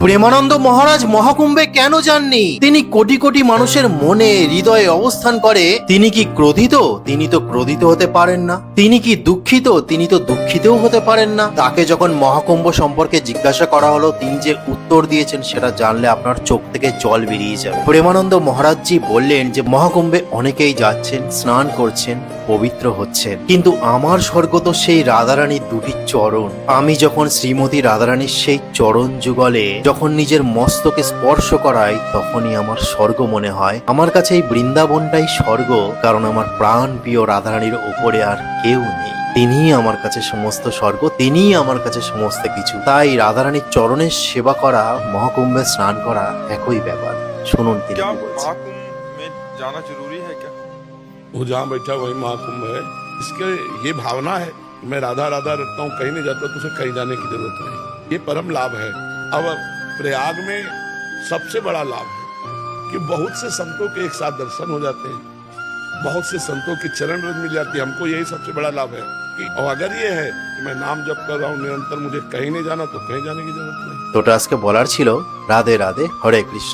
প্রেমানন্দ মহারাজ মহাকুম্ভে কেন যাননি? তিনি কোটি কোটি মানুষের মনে, হৃদয়ে অবস্থান করে, তিনি কি ক্রোধিত? তিনি তো ক্রোধিত হতে পারেন না। তিনি কি দুঃখিত? তিনি তো দুঃখিতও হতে পারেন না। তাকে যখন মহাকুম্ভ সম্পর্কে জিজ্ঞাসা করা হলো, তিনি যে উত্তর দিয়েছেন, সেটা জানলে আপনার চোখ থেকে জল বেরিয়ে যাবে। প্রেমানন্দ মহারাজজি বললেন যে, মহাকুম্ভে অনেকেই যাচ্ছেন, স্নান করছেন, পবিত্র হচ্ছেন। কিন্তু আমার স্বর্গ তো সেই রাধারানীর দুটি চরণ। আমি যখন শ্রীমতী রাধারানীর সেই চরণ যুগলে যখন নিজের মস্তকে স্পর্শ করাই তখনই আমার স্বর্গ মনে হয় আমার কাছে এই বৃন্দাবনটাই স্বর্গ কারণ আমার প্রাণ প্রিয় রাধারানীর ওপরে আর কেউ নেই তিনিই আমার কাছে সমস্ত স্বর্গ তিনিই আমার কাছে সমস্ত কিছু তাই রাধারানীর চরণের সেবা করা মহাকুম্ভে স্নান করা একই ব্যাপার শুনুন তিনি क्या কি বলছেন महाकुंभ में जाना जरूरी है क्या वो जहाँ बैठा वही महाकुंभ है इसके ये भावना है कि मैं राधा राधा रखता हूँ कहीं नहीं जाता तो उसे कहीं जाने की जरूरत नहीं ये परम लाभ है अब प्रयाग में सबसे बड़ा लाभ है कि बहुत से संतों के एक साथ दर्शन हो जाते हैं बहुत से संतों की चरण रज मिल जाती है हमको यही सबसे बड़ा लाभ है कि और अगर ये है कि मैं नाम जप कर रहा हूँ निरंतर मुझे कहीं नहीं जाना तो कहीं जाने की जरूरत नहीं তোটা আজকে বলার ছিল রাধে রাধে হরে কৃষ্ণ